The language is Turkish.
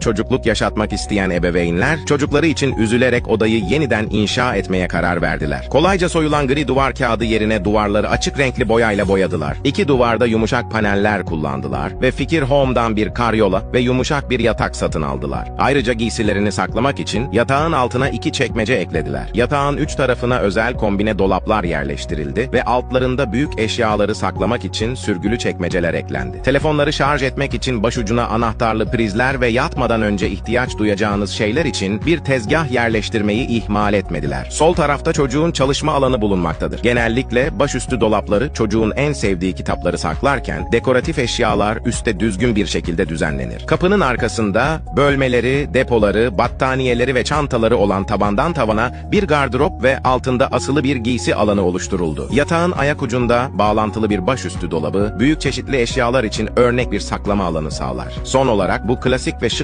çocukluk yaşatmak isteyen ebeveynler, çocukları için üzülerek odayı yeniden inşa etmeye karar verdiler. Kolayca soyulan gri duvar kağıdı yerine duvarları açık renkli boyayla boyadılar. İki duvarda yumuşak paneller kullandılar ve Fikir Home'dan bir karyola ve yumuşak bir yatak satın aldılar. Ayrıca giysilerini saklamak için yatağın altına iki çekmece eklediler. Yatağın üç tarafına özel kombine dolaplar yerleştirildi ve altlarında büyük eşyaları saklamak için sürgülü çekmeceler eklendi. Telefonları şarj etmek için başucuna anahtarlı prizler ve yatmadan önce ihtiyaç duyacağınız şeyler için bir tezgah yerleştirmeyi ihmal etmediler. Sol tarafta çocuğun çalışma alanı bulunmaktadır. Genellikle başüstü dolapları çocuğun en sevdiği kitapları saklarken dekoratif eşyalar üste düzgün bir şekilde düzenlenir. Kapının arkasında bölmeleri, depoları, battaniyeleri ve çantaları olan tabandan tavana bir gardırop ve altında asılı bir giysi alanı oluşturuldu. Yatağın ayak ucunda bağlantılı bir başüstü dolabı, büyük çeşitli eşyalar için örnek bir saklama alanı sağlar. Son olarak bu klasik ve şık